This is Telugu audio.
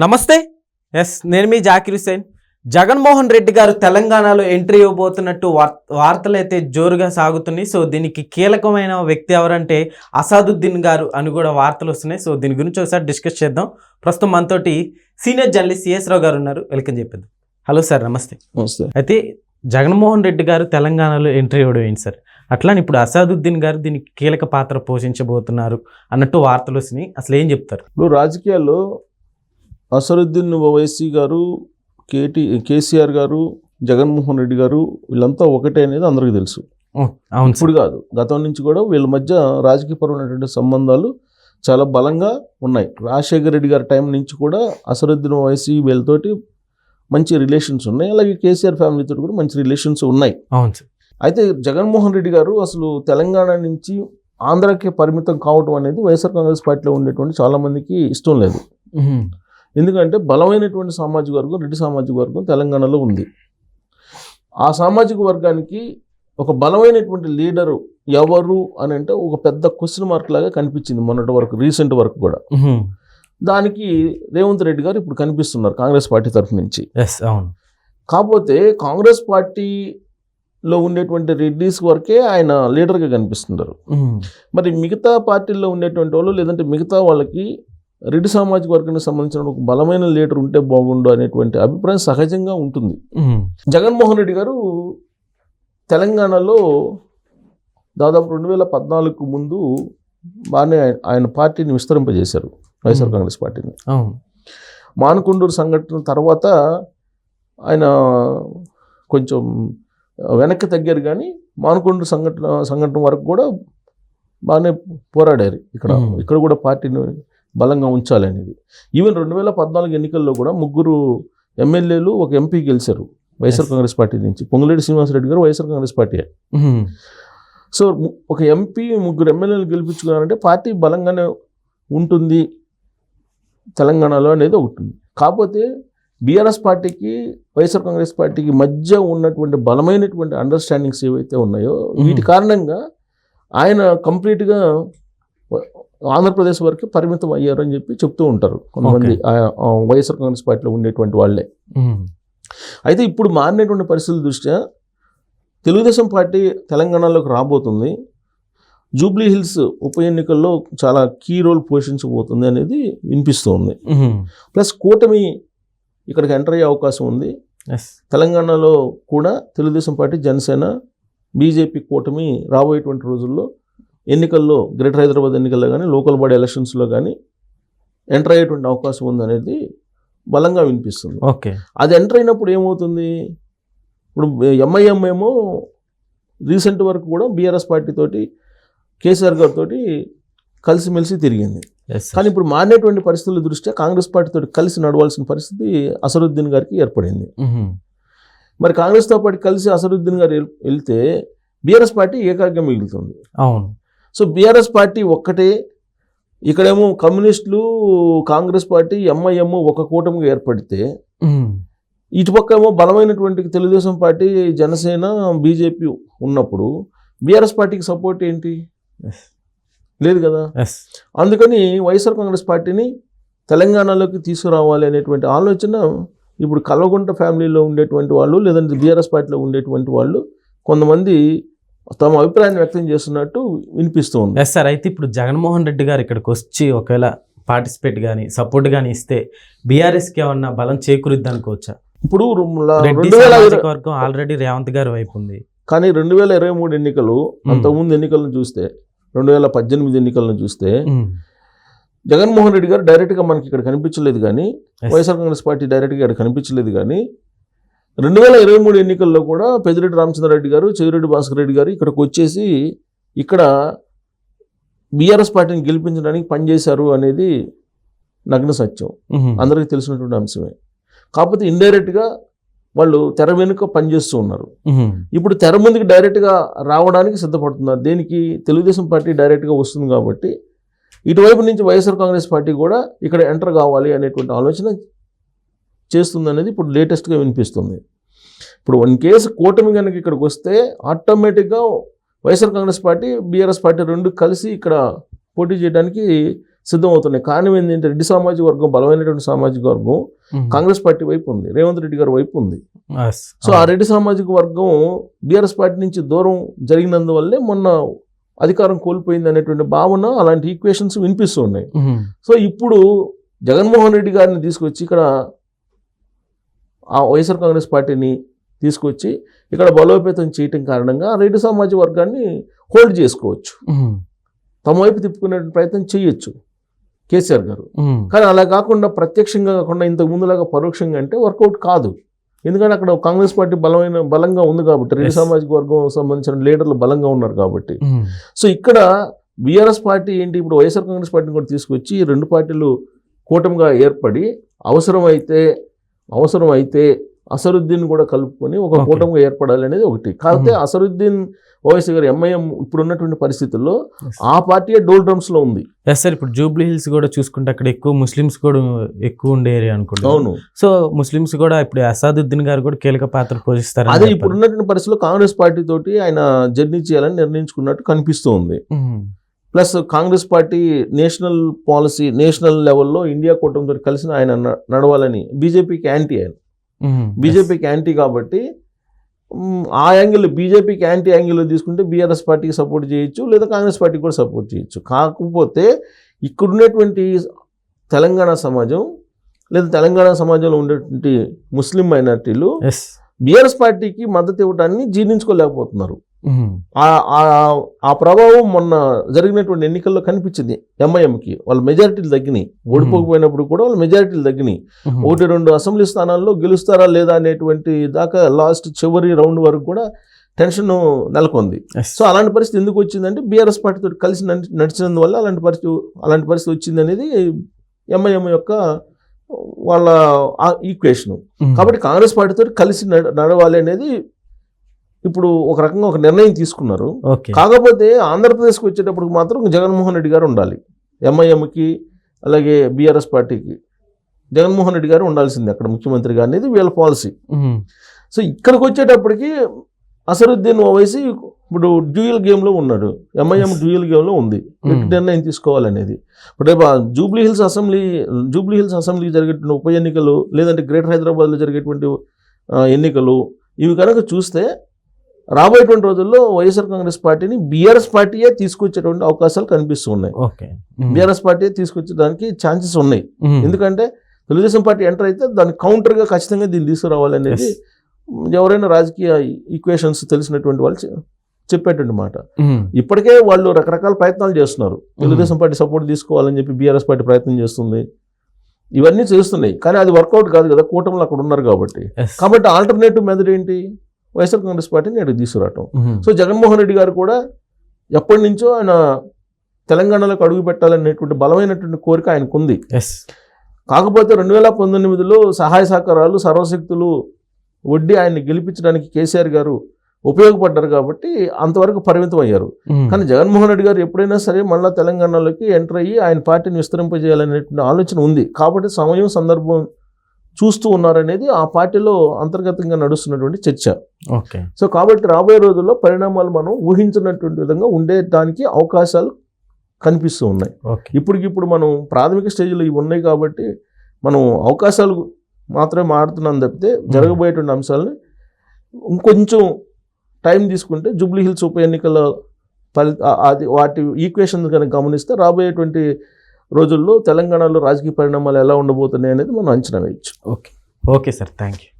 నమస్తే. ఎస్ నేను మీ జాకిర్ హుసేన్ జగన్మోహన్ రెడ్డి గారు తెలంగాణలో ఎంట్రీ ఇవ్వబోతున్నట్టు వార్- వార్తలు అయితే జోరుగా సాగుతున్నాయి. సో దీనికి కీలకమైన వ్యక్తి ఎవరంటే అసాదుద్దీన్ గారు అని కూడా వార్తలు వస్తున్నాయి. సో దీని గురించి ఒకసారి డిస్కస్ చేద్దాం. ప్రస్తుతం మనతోటి సీనియర్ జర్నలిస్ట్ సిఎస్ రావు గారు ఉన్నారు. వెల్కమ్ చెప్పేద్దాం. హలో సార్ నమస్తే. నమస్తే. అయితే జగన్మోహన్ రెడ్డి గారు తెలంగాణలో ఎంట్రీ ఇవ్వడం ఏంటి సార్? అట్లానే ఇప్పుడు అసాదుద్దీన్ గారు దీనికి కీలక పాత్ర పోషించబోతున్నారు అన్నట్టు వార్తలు వస్తున్నాయి. అసలు ఏం చెప్తారు? ఇప్పుడు రాజకీయాల్లో అసరుద్దీన్ ఓవైసీ గారు కేటీ కేసీఆర్ గారు జగన్మోహన్ రెడ్డి గారు వీళ్ళంతా ఒకటే అనేది అందరికీ తెలుసు. ఇప్పుడు కాదు గతం నుంచి కూడా వీళ్ళ మధ్య రాజకీయపరమైనటువంటి సంబంధాలు చాలా బలంగా ఉన్నాయి. రాజశేఖర రెడ్డి గారి టైం నుంచి కూడా అసరుద్దీన్ ఓవైసీ వీళ్ళతోటి మంచి రిలేషన్స్ ఉన్నాయి. అలాగే కేసీఆర్ ఫ్యామిలీతో కూడా మంచి రిలేషన్స్ ఉన్నాయి. అయితే జగన్మోహన్ రెడ్డి గారు అసలు తెలంగాణ నుంచి ఆంధ్రాకి పరిమితం కావటం అనేది వైఎస్ఆర్ కాంగ్రెస్ పార్టీలో ఉండేటువంటి చాలా మందికి ఇష్టం లేదు. ఎందుకంటే బలమైనటువంటి సామాజిక వర్గం రెడ్డి సామాజిక వర్గం తెలంగాణలో ఉంది. ఆ సామాజిక వర్గానికి ఒక బలమైనటువంటి లీడరు ఎవరు అని అంటే ఒక పెద్ద క్వశ్చన్ మార్క్ లాగా కనిపించింది మొన్నటి వరకు రీసెంట్ వరకు కూడా. దానికి రేవంత్ రెడ్డి గారు ఇప్పుడు కనిపిస్తున్నారు కాంగ్రెస్ పార్టీ తరఫు నుంచి. ఎస్ అవును. కాకపోతే కాంగ్రెస్ పార్టీలో ఉండేటువంటి రెడ్డిస్ వరకే ఆయన లీడర్గా కనిపిస్తున్నారు. మరి మిగతా పార్టీల్లో ఉండేటువంటి వాళ్ళు లేదంటే మిగతా వాళ్ళకి రెడ్డి సామాజిక వర్గానికి సంబంధించిన ఒక బలమైన లీడర్ ఉంటే బాగుండు అనేటువంటి అభిప్రాయం సహజంగా ఉంటుంది. జగన్మోహన్ రెడ్డి గారు తెలంగాణలో దాదాపు రెండు వేల పద్నాలుగుకు ముందు బాగానే ఆయన- పార్టీని విస్తరింపజేశారు వైఎస్ఆర్. కాంగ్రెస్ పార్టీని మానకొండూరు సంఘటన తర్వాత ఆయన కొంచెం వెనక్కి తగ్గారు కానీ మానకొండూరు సంఘటన సంఘటన వరకు కూడా బాగానే పోరాడారు ఇక్కడ. ఇక్కడ కూడా పార్టీని బలంగా ఉంచాలి అనేది. ఈవెన్ రెండు వేల పద్నాలుగు ఎన్నికల్లో కూడా ముగ్గురు ఎమ్మెల్యేలు ఒక ఎంపీ గెలిచారు వైఎస్ఆర్. కాంగ్రెస్ పార్టీ నుంచి. పొంగులేటి శ్రీనివాసరెడ్డి గారు వైఎస్ఆర్ కాంగ్రెస్ పార్టీ. సో ఒక ఎంపీ ముగ్గురు ఎమ్మెల్యేలు గెలిపించుకున్నారంటే పార్టీ బలంగానే ఉంటుంది తెలంగాణలో అనేది ఒకటి ఉంది. కాకపోతే బీఆర్ఎస్ పార్టీకి వైఎస్ఆర్ కాంగ్రెస్ పార్టీకి మధ్య ఉన్నటువంటి బలమైనటువంటి అండర్స్టాండింగ్స్ ఏవైతే ఉన్నాయో వీటి కారణంగా ఆయన కంప్లీట్గా ఆంధ్రప్రదేశ్ వరకు పరిమితం అయ్యారు అని చెప్పి చెప్తూ ఉంటారు కొంతమంది వైఎస్ఆర్ కాంగ్రెస్ పార్టీలో ఉండేటువంటి వాళ్ళే. అయితే ఇప్పుడు మారినటువంటి పరిస్థితుల దృష్ట్యా తెలుగుదేశం పార్టీ తెలంగాణలోకి రాబోతుంది. జూబ్లీ హిల్స్ ఉప ఎన్నికల్లో చాలా కీ రోల్ పోషించబోతుంది అనేది వినిపిస్తుంది. ప్లస్ కూటమి ఇక్కడికి ఎంటర్ అయ్యే అవకాశం ఉంది. తెలంగాణలో కూడా తెలుగుదేశం పార్టీ జనసేన బీజేపీ కూటమి రాబోయేటువంటి రోజుల్లో ఎన్నికల్లో గ్రేటర్ హైదరాబాద్ ఎన్నికల్లో కానీ లోకల్ బాడీ ఎలక్షన్స్లో కానీ ఎంటర్ అయ్యేటువంటి అవకాశం ఉంది అనేది బలంగా వినిపిస్తుంది. ఓకే. అది ఎంటర్ అయినప్పుడు ఏమవుతుంది? ఇప్పుడు ఎంఐఎం ఏమో రీసెంట్ వరకు కూడా బీఆర్ఎస్ పార్టీ తోటి కేసీఆర్ గారితో కలిసిమెలిసి తిరిగింది. కానీ ఇప్పుడు మారినటువంటి పరిస్థితుల దృష్ట్యా కాంగ్రెస్ పార్టీ తోటి కలిసి నడవాల్సిన పరిస్థితి అసరుద్దీన్ గారికి ఏర్పడింది. మరి కాంగ్రెస్తో పాటు కలిసి అసరుద్దీన్ గారు వెళ్తే బీఆర్ఎస్ పార్టీ ఏకాగ్యం మిగులుతుంది. అవును. సో బీఆర్ఎస్ పార్టీ ఒక్కటే ఇక్కడేమో కమ్యూనిస్టులు కాంగ్రెస్ పార్టీ ఎంఐఎం ఒక కూటమిగా ఏర్పడితే. ఇటుపక్క ఏమో బలమైనటువంటి తెలుగుదేశం పార్టీ జనసేన బీజేపీ ఉన్నప్పుడు బీఆర్ఎస్ పార్టీకి సపోర్ట్ ఏంటి. లేదు కదా అందుకని వైఎస్ఆర్ కాంగ్రెస్ పార్టీని తెలంగాణలోకి తీసుకురావాలి అనేటువంటి ఆలోచన ఇప్పుడు కల్వకుంట ఫ్యామిలీలో ఉండేటువంటి వాళ్ళు లేదంటే బీఆర్ఎస్ పార్టీలో ఉండేటువంటి వాళ్ళు కొంతమంది తమ అభిప్రాయాన్ని వ్యక్తం చేస్తున్నట్టు వినిపిస్తూ ఉంది ఎస్ సార్ అయితే ఇప్పుడు జగన్మోహన్ రెడ్డి గారు ఇక్కడికి వచ్చి ఒకవేళ పార్టిసిపేట్ కానీ సపోర్ట్ కానీ ఇస్తే బీఆర్ఎస్కి ఏమన్నా బలం చేకూరుద్ది అనుకోవచ్చా ఇప్పుడు వర్గం ఆల్రెడీ రేవంత్ గారు వైపు ఉంది. కానీ రెండు వేల ఇరవై మూడు ఎన్నికలు అంతకుముందు ఎన్నికలను చూస్తే రెండు వేల పద్దెనిమిది ఎన్నికలను చూస్తే మ్మ్. జగన్మోహన్ రెడ్డి గారు డైరెక్ట్గా మనకి ఇక్కడ కనిపించలేదు కానీ. వైఎస్ఆర్ కాంగ్రెస్ పార్టీ డైరెక్ట్గా ఇక్కడ కనిపించలేదు కానీ రెండు వేల ఇరవై మూడు ఎన్నికల్లో కూడా పెద్దిరెడ్డి రామచంద్రరెడ్డి గారు చెవిరెడ్డి భాస్కర్ రెడ్డి గారు ఇక్కడికి వచ్చేసి ఇక్కడ బీఆర్ఎస్ పార్టీని గెలిపించడానికి పనిచేశారు అనేది నగ్న సత్యం. అందరికీ తెలిసినటువంటి అంశమే. కాకపోతే ఇండైరెక్ట్గా వాళ్ళు తెర వెనుక పనిచేస్తూ ఉన్నారు. ఇప్పుడు తెర ముందుకు డైరెక్ట్గా రావడానికి సిద్ధపడుతున్నారు. దేనికి? తెలుగుదేశం పార్టీ డైరెక్ట్గా వస్తుంది కాబట్టి ఇటువైపు నుంచి వైఎస్ఆర్ కాంగ్రెస్ పార్టీ కూడా ఇక్కడ ఎంటర్ కావాలి అనేటువంటి ఆలోచన చేస్తుంది అనేది ఇప్పుడు లేటెస్ట్గా వినిపిస్తుంది. ఇప్పుడు వన్ కేసు కూటమి కనుక ఇక్కడికి వస్తే ఆటోమేటిక్గా YSR Congress party BRS party రెండు కలిసి ఇక్కడ పోటీ చేయడానికి సిద్ధమవుతున్నాయి. కారణం ఏంటంటే రెడ్డి సామాజిక వర్గం బలమైనటువంటి సామాజిక వర్గం కాంగ్రెస్ పార్టీ వైపు ఉంది. రేవంత్ రెడ్డి గారి వైపు ఉంది. సో ఆ రెడ్డి సామాజిక వర్గం బీఆర్ఎస్ పార్టీ నుంచి దూరం జరిగినందువల్లే మొన్న అధికారం కోల్పోయింది అనేటువంటి భావన అలాంటి ఈక్వేషన్స్ వినిపిస్తూ ఉన్నాయి. మ్మ్. సో ఇప్పుడు జగన్మోహన్ రెడ్డి గారిని తీసుకొచ్చి ఇక్కడ ఆ వైఎస్ఆర్ కాంగ్రెస్ పార్టీని తీసుకొచ్చి ఇక్కడ బలోపేతం చేయటం కారణంగా రెడ్డి సామాజిక వర్గాన్ని హోల్డ్ చేసుకోవచ్చు. తమ వైపు తిప్పుకునే ప్రయత్నం చేయొచ్చు కేసీఆర్ గారు. కానీ అలా కాకుండా ప్రత్యక్షంగా కాకుండా ఇంతకు ముందులాగా పరోక్షంగా అంటే వర్కౌట్ కాదు ఎందుకంటే అక్కడ కాంగ్రెస్ పార్టీ బలమైన బలంగా ఉంది కాబట్టి రెడ్డి Yes. సామాజిక వర్గం సంబంధించిన లీడర్లు బలంగా ఉన్నారు కాబట్టి. సో ఇక్కడ బీఆర్ఎస్ పార్టీ ఏంటి ఇప్పుడు వైఎస్ఆర్ కాంగ్రెస్ పార్టీని కూడా తీసుకొచ్చి రెండు పార్టీలు కూటమిగా ఏర్పడి అవసరమైతే అవసరం అయితే అసరుద్దీన్ కూడా కలుపుకొని ఒక. కూటమిగా ఏర్పడాలి అనేది ఒకటి. కాకపోతే. అసరుద్దీన్ ఓవైసీ గారు ఎంఐఎం ఇప్పుడు ఉన్నటువంటి పరిస్థితుల్లో. ఆ పార్టీయే డోల్ డ్రమ్స్లో ఉంది. ఎస్ సార్ ఇప్పుడు జూబ్లీ హిల్స్ కూడా చూసుకుంటే అక్కడ ఎక్కువ ముస్లిమ్స్ కూడా ఎక్కువ ఉండే ఏరియా అనుకుంటా. అవును. సో ముస్లిమ్స్ కూడా ఇప్పుడు అసాదుద్దీన్ గారు కూడా కీలక పాత్ర పోషిస్తారు అదే ఇప్పుడు ఉన్నటువంటి పరిస్థితుల్లో కాంగ్రెస్ పార్టీ తోటి ఆయన జర్నీ చేయాలని నిర్ణయించుకున్నట్టు కనిపిస్తూ ఉంది plus Congress party national policy national లెవెల్లో ఇండియా కూటమితో కలిసి ఆయన నడవాలని బీజేపీకి యాంటీ ఆయన. బీజేపీకి యాంటీ కాబట్టి ఆ యాంగిల్ బీజేపీకి యాంటీ యాంగిల్లో తీసుకుంటే బీఆర్ఎస్ పార్టీకి సపోర్ట్ చేయొచ్చు లేదా కాంగ్రెస్ పార్టీకి కూడా సపోర్ట్ చేయొచ్చు. కాకపోతే ఇక్కడ ఉన్నటువంటి తెలంగాణ సమాజం లేదా తెలంగాణ సమాజంలో ఉండేటువంటి ముస్లిం మైనార్టీలు ఎస్ బీఆర్ఎస్ పార్టీకి మద్దతు ఇవ్వడాన్ని జీర్ణించుకోలేకపోతున్నారు. ఆ- ప్రభావం మొన్న జరిగినటువంటి ఎన్నికల్లో కనిపించింది ఎంఐఎంకి. వాళ్ళ మెజారిటీలు తగ్గినాయి. ఓడిపోకపోయినప్పుడు కూడా వాళ్ళ మెజారిటీలు తగ్గినాయి. ఒకటి రెండు అసెంబ్లీ స్థానాల్లో గెలుస్తారా లేదా అనేటువంటి దాకా లాస్ట్ చివరి రౌండ్ వరకు కూడా టెన్షన్ నెలకొంది. సో అలాంటి పరిస్థితి ఎందుకు వచ్చిందంటే బీఆర్ఎస్ పార్టీతో కలిసి నడి- నడిచినందువల్ల అలాంటి పరిస్థితి అలాంటి పరిస్థితి వచ్చింది అనేది ఎంఐఎం యొక్క వాళ్ళ ఈక్వేషను. కాబట్టి కాంగ్రెస్ పార్టీతో కలిసి నడ- నడవాలి అనేది ఇప్పుడు ఒక రకంగా ఒక నిర్ణయం తీసుకున్నారు. కాకపోతే ఆంధ్రప్రదేశ్కి వచ్చేటప్పుడు మాత్రం జగన్మోహన్ రెడ్డి గారు ఉండాలి. ఎంఐఎంకి అలాగే బీఆర్ఎస్ పార్టీకి జగన్మోహన్ రెడ్డి గారు ఉండాల్సింది అక్కడ ముఖ్యమంత్రిగా అనేది వీళ్ళ పాలసీ. సో ఇక్కడికి వచ్చేటప్పటికి అసరుద్దీన్ ఓవైసీ ఇప్పుడు డ్యూయల్ గేమ్లో ఉన్నాడు. ఎంఐఎం. డ్యూయల్ గేమ్లో ఉంది. నిర్ణయం తీసుకోవాలనేది. ఇప్పుడు రేపు Jubilee Hills assembly Jubilee Hills assembly జరిగేటువంటి ఉప ఎన్నికలు లేదంటే గ్రేటర్ హైదరాబాద్లో జరిగేటువంటి ఎన్నికలు ఇవి కనుక చూస్తే రాబోయేటువంటి రోజుల్లో వైఎస్ఆర్ కాంగ్రెస్ పార్టీని బీఆర్ఎస్ పార్టీయే తీసుకొచ్చేటువంటి అవకాశాలు కనిపిస్తూ ఉన్నాయి. ఓకే. బీఆర్ఎస్ పార్టీ తీసుకొచ్చడానికి ఛాన్సెస్ ఉన్నాయి. ఎందుకంటే తెలుగుదేశం పార్టీ ఎంటర్ అయితే దాని కౌంటర్గా ఖచ్చితంగా దీన్ని తీసుకురావాలనేది ఎవరైనా రాజకీయ ఈక్వేషన్స్ తెలిసినటువంటి వాళ్ళు చెప్పేటువంటి మాట. ఇప్పటికే వాళ్ళు రకరకాల ప్రయత్నాలు చేస్తున్నారు. తెలుగుదేశం పార్టీ సపోర్ట్ తీసుకోవాలని చెప్పి బీఆర్ఎస్ పార్టీ ప్రయత్నం చేస్తుంది. ఇవన్నీ చేస్తున్నాయి. కానీ అది వర్కౌట్ కాదు కదా కూటమిలో అక్కడ ఉన్నారు కాబట్టి. కాబట్టి ఆల్టర్నేటివ్ మెథడ్ ఏంటి? వైఎస్ఆర్ కాంగ్రెస్ పార్టీని అక్కడికి తీసుకురావటం. సో జగన్మోహన్ రెడ్డి గారు కూడా ఎప్పటి నుంచో ఆయన తెలంగాణలోకి అడుగు పెట్టాలనేటువంటి బలమైనటువంటి కోరిక ఆయనకు ఉంది ఎస్ కాకపోతే రెండు వేల పంతొమ్మిదిలో సహాయ సహకారాలు సర్వశక్తులు వడ్డీ ఆయన్ని గెలిపించడానికి కేసీఆర్ గారు ఉపయోగపడ్డారు కాబట్టి అంతవరకు పరిమితం అయ్యారు కానీ జగన్మోహన్ రెడ్డి గారు ఎప్పుడైనా సరే మళ్ళీ తెలంగాణలోకి ఎంటర్ అయ్యి ఆయన పార్టీని విస్తరింపజేయాలనేటువంటి ఆలోచన ఉంది. కాబట్టి సమయం సందర్భం చూస్తూ ఉన్నారనేది ఆ పార్టీలో అంతర్గతంగా నడుస్తున్నటువంటి చర్చ. ఓకే. సో కాబట్టి రాబోయే రోజుల్లో పరిణామాలు మనం ఊహించినటువంటి విధంగా ఉండేదానికి అవకాశాలు కనిపిస్తూ ఉన్నాయి. ఇప్పటికిప్పుడు మనం ప్రాథమిక స్టేజ్లో ఇవి ఉన్నాయి కాబట్టి మనం అవకాశాలు మాత్రమే మాడుతున్నాం తప్పితే జరగబోయేటువంటి అంశాలని ఇంకొంచెం టైం తీసుకుంటే జూబ్లీ హిల్స్ ఉప ఎన్నికల ఫలి అది వాటి ఈక్వేషన్ కనుక గమనిస్తే రాబోయేటువంటి రోజుల్లో తెలంగాణలో రాజకీయ పరిణామాలు ఎలా ఉండబోతున్నాయి అనేది మనం అంచనా వేయచ్చు. Okay. Okay sir. Thank you